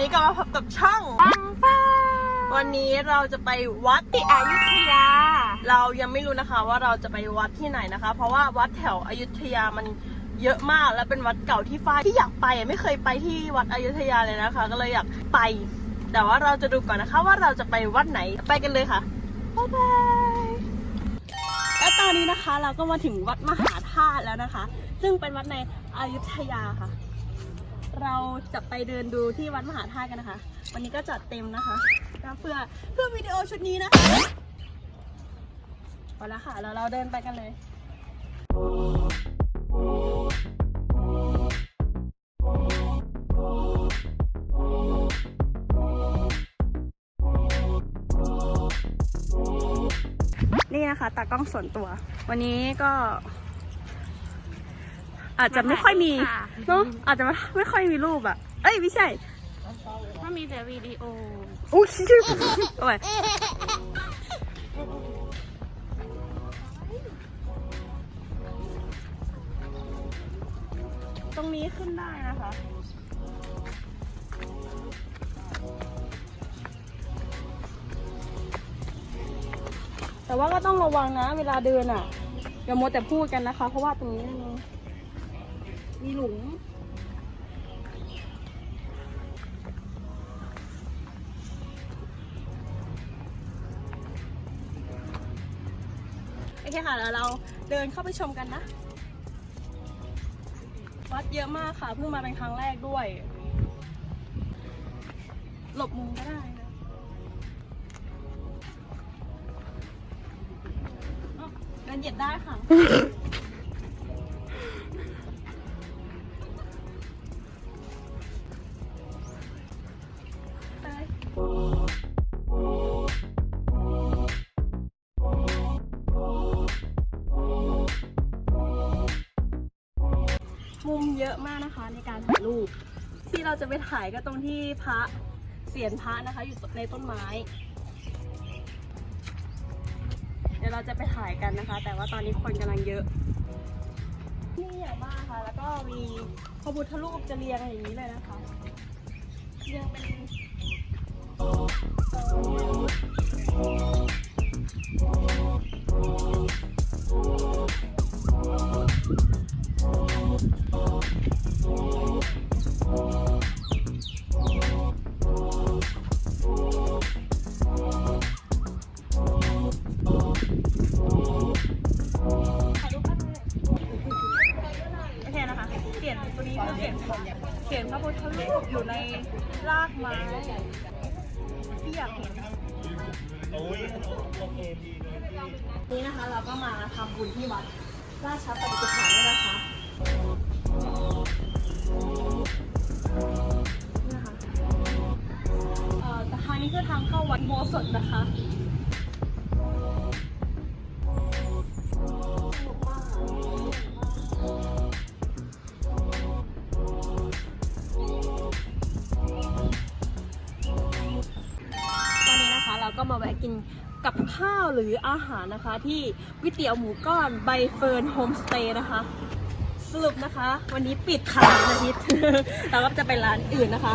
นี้ก็มาพบกับช่องวันนี้เราจะไปวัดที่อยุธยา เรายังไม่รู้นะคะว่าเราจะไปวัดที่ไหนนะคะ เพราะว่าวัดแถวอยุธยามันเยอะมากและเป็นวัดเก่าที่ฝ้ายที่อยากไปอะไม่เคยไปที่วัดอยุธยาเลยนะคะ ก็เลยอยากไป แต่ว่าเราจะดูก่อนนะคะว่าเราจะไปวัดไหนไปกันเลยค่ะบ๊ายบายและตอนนี้นะคะเราก็มาถึงวัดมหาธาตุแล้วนะคะ ซึ่งเป็นวัดในอยุธยาค่ะ เราจะไปเดินดูที่วัดมหาธาตุกันนะคะ วันนี้ก็จัดเต็มนะคะก็เพื่อเพื่อวิดีโอชุดนี้นะคะพอแล้วค่ะแล้วเราเดินไปกันเลยนี่นะคะตากล้องส่วนตัว วันนี้ก็ อาจจะไม่ค่อยมีค่ะเนาะอาจจะไม่ไม่ค่อยมีรูปอะเอ้ยไม่ใช่ถ้ามีแต่วิดีโออุ้ยโอ้ยตรงนี้ขึ้นได้นะคะแต่ว่าก็ต้องระวังนะ เวลาเดินอะอย่ามัวแต่พูดกันนะคะ เพราะว่าตรงนี้ มีหลุมโอเคค่ะแล้วเราเดินเข้าไปชมกันนะวัดเยอะมากค่ะเพิ่งมาเป็นครั้งแรกด้วย หลบมุมก็ได้นะอ้าวเดินเหยียบได้ค่ะ มุมเยอะมากนะคะในการถ่ายรูปที่เราจะไปถ่ายก็ตรงที่พระเสียนพระนะคะ อยู่ในต้นไม้ เดี๋ยวเราจะไปถ่ายกันนะคะ แต่ว่าตอนนี้คนกำลังเยอะนี่ใหญ่มากค่ะ แล้วก็มีพระพุทธรูปจะเรียงอย่างนี้เลยนะคะเรียงเป็น พุทธรูปอยู่ในรากไม้ที่อยากเห็นนี่นะคะเราก็มาทำบุญที่วัดราชปฏิปทานด้วยนะคะนี่นะคะเอ่อทางนี้คือทางเข้าวัดโมสดนะคะ ก็มาแวะกินกับข้าวหรืออาหารนะคะ ที่ก๋วยเตี๋ยวหมูก้อนใบเฟิร์นโฮมสเตย์นะคะ สรุปนะคะ วันนี้ปิดค่ะวันอาทิตย์เราก็จะไปร้านอื่นนะคะ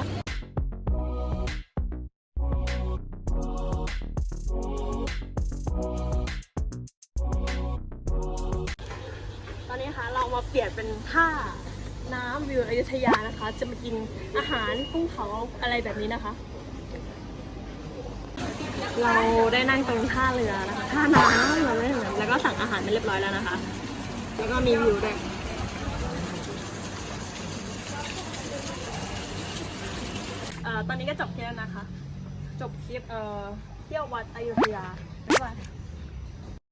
ตอนนี้นะคะเรามาเปลี่ยนเป็นท่าน้ำวิวอยุธยานะคะ จะมากินอาหารกุ้งเผาอะไรแบบนี้นะคะ เราได้นั่งตรงท่าเรือนะคะท่าน้ำเราไม่เหมือนแล้วก็สั่งอาหารไปเรียบร้อยแล้วนะคะ แล้วก็มีวิวด้วยเอ่อตอนนี้ก็จบคลิปแล้วนะคะ จบคลิปเอ่อเที่ยววัดอยุธยาบ๊ายบาย